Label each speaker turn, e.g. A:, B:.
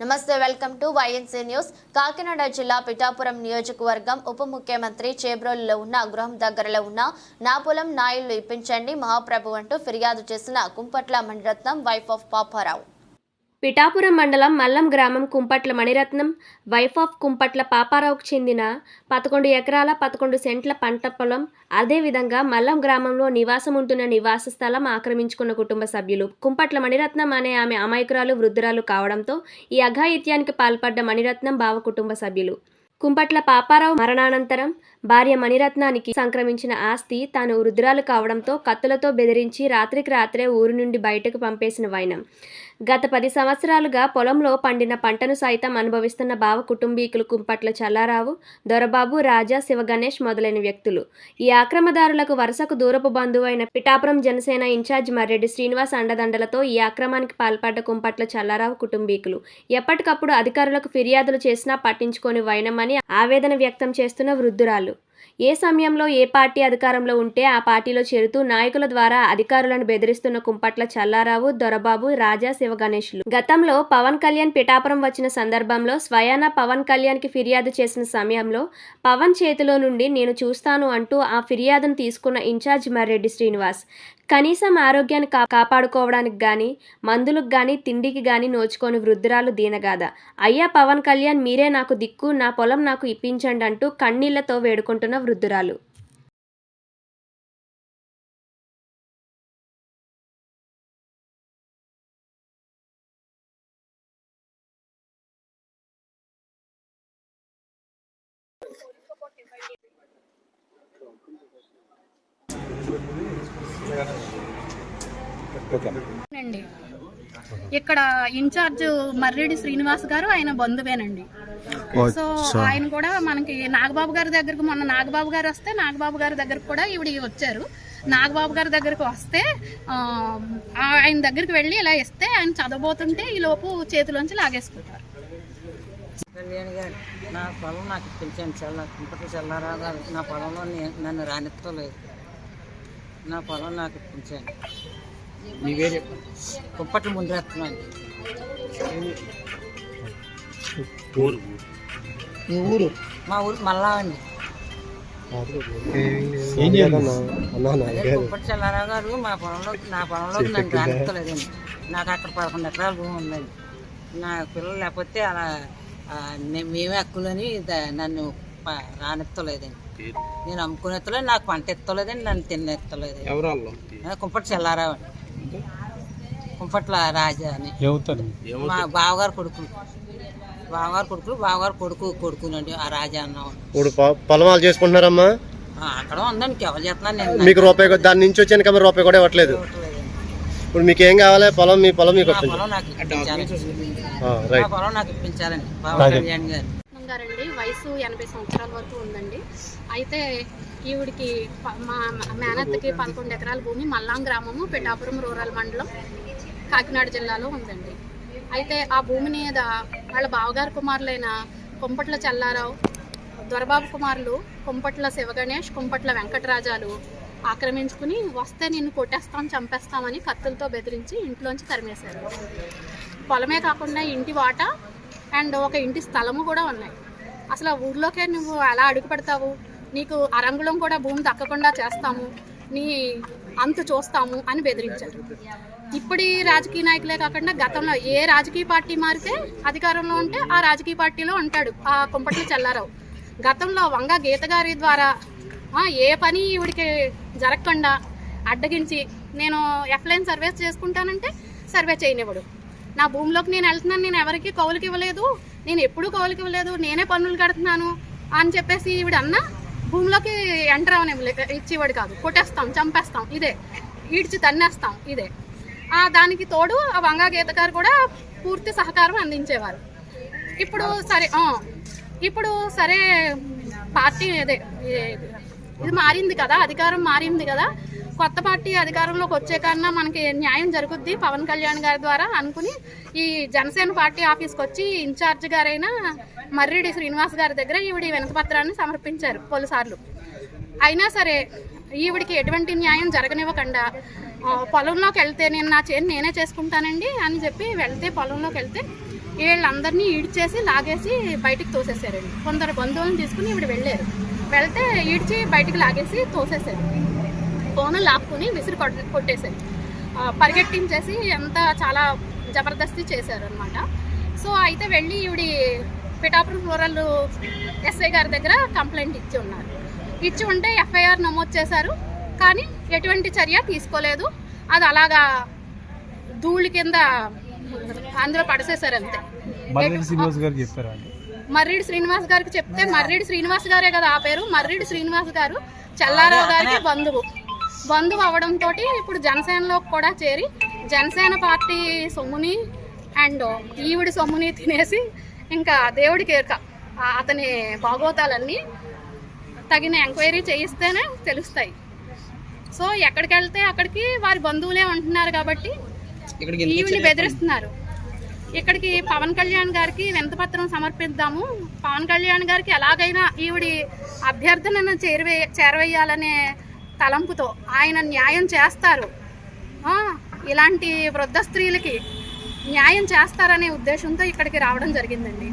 A: నమస్తే welcome to YNC news Kakinada జిల్లా పిఠాపురం నియోజకవర్గం ఉప ముఖ్యమంత్రి చేబ్రోలులో ఉన్న గృహం దగ్గరలో ఉన్న నా పొలం నా ఇల్లు ఇప్పించండి మహాప్రభు అంటూ ఫిర్యాదు చేసిన కుంపట్ల మణిరత్నం వైఫ్ ఆఫ్ పాపారావు
B: పిఠాపురం మండలం మల్లం గ్రామం కుంపట్ల మణిరత్నం వైఫ్ ఆఫ్ కుంపట్ల పాపారావుకు చెందిన పదకొండు ఎకరాల పదకొండు సెంట్ల పంట పొలం అదేవిధంగా మల్లం గ్రామంలో నివాసం ఉంటున్న నివాస స్థలం ఆక్రమించుకున్న కుటుంబ సభ్యులు. కుంపట్ల మణిరత్నం అనే ఆమె అమాయకురాలు వృద్ధురాలు కావడంతో ఈ అఘాయిత్యానికి పాల్పడ్డ మణిరత్నం బావ కుటుంబ సభ్యులు. కుంపట్ల పాపారావు మరణానంతరం భార్య మణిరత్నానికి సంక్రమించిన ఆస్తి తాను వృద్ధురాలు కావడంతో కత్తులతో బెదిరించి రాత్రికి రాత్రే ఊరు నుండి బయటకు పంపేసిన వైనం. గత పది సంవత్సరాలుగా పొలంలో పండిన పంటను సైతం అనుభవిస్తున్న బావ కుటుంబీకులు కుంపట్ల చల్లారావు దొరబాబు రాజా శివగణేష్ మొదలైన వ్యక్తులు. ఈ ఆక్రమదారులకు వరుసకు దూరపు బంధువైన పిఠాపురం జనసేన ఇన్ఛార్జ్ మర్రెడ్డి శ్రీనివాస్ అండదండలతో ఈ ఆక్రమానికి పాల్పడ్డ కుంపట్ల చల్లారావు కుటుంబీకులు. ఎప్పటికప్పుడు అధికారులకు ఫిర్యాదులు చేసినా పట్టించుకొని వైనమని ఆవేదన వ్యక్తం చేస్తున్న వృద్ధురాలు. ఏ సమయంలో ఏ పార్టీ అధికారంలో ఉంటే ఆ పార్టీలో చేరుతూ నాయకుల ద్వారా అధికారులను బెదిరిస్తున్న కుంపట్ల చల్లారావు దొరబాబు రాజా శివగణేష్లు గతంలో పవన్ కళ్యాణ్ పిఠాపురం వచ్చిన సందర్భంలో స్వయాన పవన్ కళ్యాణ్కి ఫిర్యాదు చేసిన సమయంలో పవన్ చేతిలో నుండి నేను చూస్తాను అంటూ ఆ ఫిర్యాదును తీసుకున్న ఇన్ఛార్జ్ మర్రెడ్డి శ్రీనివాస్ కనీసం ఆరోగ్యాన్ని కా కాపాడుకోవడానికి కానీ మందులకు కానీ తిండికి కానీ నోచుకొని వృద్ధురాలు దీనగాథ. అయ్యా పవన్ కళ్యాణ్ మీరే నాకు దిక్కు నా పొలం నాకు ఇప్పించండి అంటూ కన్నీళ్ళతో వేడుకుంటున్న వృద్ధురాలు.
C: అండి. ఇక్కడ ఇన్ఛార్జ్ మర్రెడ్డి శ్రీనివాస్ గారు ఆయన బంధువేనండి. సో ఆయన కూడా మనకి నాగబాబు గారి దగ్గరకు మొన్న నాగబాబు గారు వస్తే నాగబాబు గారి దగ్గరకు కూడా ఈవిడ వచ్చారు. నాగబాబు గారి దగ్గరకు వస్తే ఆ, ఆయన దగ్గరికి వెళ్ళి ఇలా ఇస్తే ఆయన చదవబోతుంటే ఈ లోపు చేతిలోంచి లాగేసుకుంటారు.
D: కళ్యాణ్ గారు నా పొలం నాకు ఇప్పించండి చల్ల కుంపటి చల్లారావు గారు నా పొలంలో నన్ను రానిత్తలేదు. నా పొలం నాకు ఇప్పించండి
E: మీ వేరే
D: కుంపట్లు ముందు వేస్తున్నాను.
E: మీ ఊరు?
D: మా ఊరు మల్లా అండి కుంపటి చల్లారావు గారు మా పొలంలో నా పొలంలోకి నన్ను రానిత్తలేదండి నాకు అక్కడ పదకొండు ఎకరాల భూమి ఉందండి. నా పిల్లలు లేకపోతే అలా మేమే హక్కులని నన్ను రానిత్తలేదండి నేను అమ్ముకుని ఎత్తలేదు నాకు పంట ఎత్తలేదండి నన్ను తిన్న ఎత్తలేదండి
E: ఎవరాళ్ళు?
D: ఆ, కుంపటి చల్లారావు. అండి కుంపట్ల రాజా అని. మా బావగారు కొడుకులు బావగారు కొడుకులు బావగారు కొడుకు కొడుకునండి ఆ రాజా అన్నాం
F: ఇప్పుడు పొలమాలు చేసుకుంటున్నారమ్మా?
D: ఆ, అక్కడ ఉందండి ఎవరు చేస్తున్నారు? నేను
F: మీకు రూపాయి దాని నుంచి వచ్చాను కదా రూపాయి కూడా ఇవ్వట్లేదు. ఇప్పుడు మీకు ఏం కావాలి? పొలం మీ పొలం మీకు
D: పొలం నాకు ఇప్పించాలండి
F: ఆ,
D: నా
F: రైట్.
D: పొలం నాకు ఇప్పించాలండి బావ కళ్యాణ్ గారు.
C: గారండి. వయసు ఎనభై సంవత్సరాల వరకు ఉందండి. అయితే ఈవిడికి మా మేనత్తకి పదకొండు ఎకరాల భూమి మల్లాం గ్రామము పిఠాపురం రూరల్ మండలం కాకినాడ జిల్లాలో ఉందండి. అయితే ఆ భూమి మీద వాళ్ళ బావగారు కుమారులైన కుంపట్ల చెల్లారావు దొరబాబు కుమారులు కుంపట్ల శివగణేష్ కుంపట్ల వెంకటరాజాలు ఆక్రమించుకుని వస్తే నిన్ను కొట్టేస్తాం చంపేస్తామని కత్తులతో బెదిరించి ఇంట్లోంచి తరిమేశారు. పొలమే కాకుండా ఇంటి వాటా అండ్ ఒక ఇంటి స్థలము కూడా ఉన్నాయి. అసలు ఆ ఊర్లోకే నువ్వు ఎలా అడుగు పెడతావు? నీకు అరంగుళం కూడా భూమి దక్కకుండా చేస్తాము. నీ అంతు చూస్తాము అని బెదిరించారు. ఇప్పటి రాజకీయ నాయకులే కాకుండా గతంలో ఏ రాజకీయ పార్టీ మారితే అధికారంలో ఉంటే ఆ రాజకీయ పార్టీలో ఉంటాడు ఆ కుంపట్ల చెల్లారావు. గతంలో వంగ గీత గారి ద్వారా ఏ పని ఈవిడికి జరగకుండా అడ్డగించి నేను ఎఫ్లైన్ సర్వీస్ చేసుకుంటానంటే సర్వే చేయనివ్వడు. నా భూమిలోకి నేను వెళ్తున్నాను నేను ఎవరికి కౌలుకి ఇవ్వలేదు నేను ఎప్పుడూ కౌలుకి ఇవ్వలేదు నేనే పన్నులు కడుతున్నాను అని చెప్పేసి ఈవిడ అన్న భూమిలోకి ఎంటర్ అవనివ్వలే ఇచ్చేవాడు కాదు. కొట్టేస్తాం చంపేస్తాం ఇదే. ఈడ్చి తన్నేస్తాం ఇదే. ఆ దానికి తోడు ఆ వంగా గీత గారు కూడా పూర్తి సహకారం అందించేవారు. ఇప్పుడు సరే ఇప్పుడు సరే పార్టీ అదే ఇది మారింది కదా అధికారం మారింది కదా కొత్త పార్టీ అధికారంలోకి వచ్చే కన్నా మనకి న్యాయం జరుగుద్ది. పవన్ కళ్యాణ్ గారి ద్వారా అనుకుని ఈ జనసేన పార్టీ ఆఫీస్కి వచ్చి ఇన్ఛార్జ్ గారైన మర్రిడి శ్రీనివాస్ గారి దగ్గర ఈవిడ ఈ వినతిపత్రాన్ని సమర్పించారు పలుసార్లు. అయినా సరే ఈవిడికి ఎటువంటి న్యాయం జరగనివ్వకుండా పొలంలోకి వెళ్తే నేను నా చేను నేనే చేసుకుంటానండి అని చెప్పి వెళ్తే పొలంలోకి వెళ్తే వీళ్ళందరినీ ఈడ్చేసి లాగేసి బయటికి తోసేసారండి కొందరు బంధువులను తీసుకుని ఈవిడ వెళ్ళారు. వెళ్తే ఈడ్చి బయటికి లాగేసి తోసేసారు ఫోన్ లాక్కుని విసిరి కొట్ కొట్టేశారు. పరిగెట్టించేసి ఎంత చాలా జబర్దస్తి చేశారు అనమాట సో అయితే వెళ్ళి ఈవిడి పిఠాపురం రూరల్ ఎస్ఐ గారి దగ్గర కంప్లైంట్ ఇచ్చి ఉన్నారు. ఇచ్చి ఉంటే ఎఫ్ఐఆర్ నమోదు చేశారు కానీ ఎటువంటి చర్య తీసుకోలేదు. అది అలాగా ధూళి కింద అందులో పడసేశారు అంతే. మర్రిడి శ్రీనివాస్ గారికి చెప్తే మర్రిడి శ్రీనివాస్ గారే కదా ఆ పేరు. మర్రిడి శ్రీనివాస్ గారు చెల్లారావు గారికి బంధువు. బంధువు అవడంతో ఇప్పుడు జనసేనలో కూడా చేరి జనసేన పార్టీ సొమ్ముని అండ్ ఈవిడి సొమ్ముని తినేసి ఇంకా దేవుడికి ఎరక అతని భాగోతాలన్నీ తగిన ఎంక్వైరీ చేయిస్తేనే తెలుస్తాయి. సో ఎక్కడికి వెళ్తే అక్కడికి వారి బంధువులే ఉంటున్నారు కాబట్టి ఈవిని? బెదిరిస్తున్నారు. ఇక్కడికి పవన్ కళ్యాణ్ గారికి వింతపత్రం సమర్పిద్దాము. పవన్ కళ్యాణ్ గారికి ఎలాగైనా ఈవిడి అభ్యర్థనను చేరవే చేరవేయాలనే తలంపుతో ఆయన న్యాయం చేస్తారు. ఇలాంటి వృద్ధ స్త్రీలకి న్యాయం చేస్తారనే ఉద్దేశంతో ఇక్కడికి రావడం జరిగిందండి.